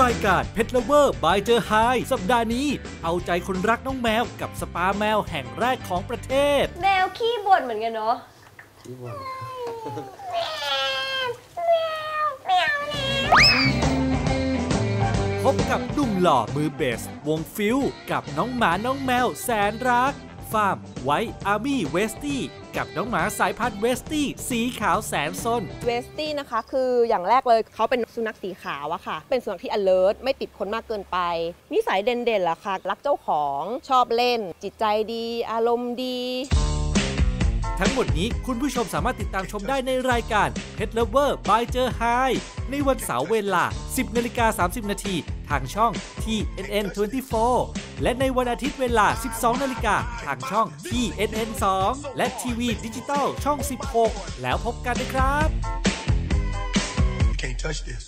รายการเพ t ร Lover by เจอไฮสัปดาห์นี้ เอาใจคนรักน้องแมวกับสปาแมวแห่งแรกของประเทศ แมวขี้บ่นเหมือนกันเนาะพบกับหนุ่มหล่อมือเบส วงฟิวกับน้องหมาน้องแมวแสนรักฟาร์มไว้อาร์มี่เวสตี้ กับน้องหมาสายพันธุ์เวสตี้สีขาวแสนซนเวสตี้นะคะ คืออย่างแรกเลยเขาเป็นสุนัขสีขาวอะค่ะ เป็นสุนัขที่ alert ไม่ติดคนมากเกินไป นิสัยเด่นๆล่ะค่ะ รักเจ้าของชอบเล่น จิตใจดี อารมณ์ดี ทั้งหมดนี้คุณผู้ชมสามารถติดตามชมได้ในรายการ Pet Lover by เจอไฮในวันเสาร์เวลา 10นาฬิกา30 นาทีทางช่อง TNN 24 และในวันอาทิตย์เวลา 12นาฬิกาทางช่อง TNN 2 และทีวีดิจิตอลช่อง 16 แล้วพบกันนะครับ Can't touch this.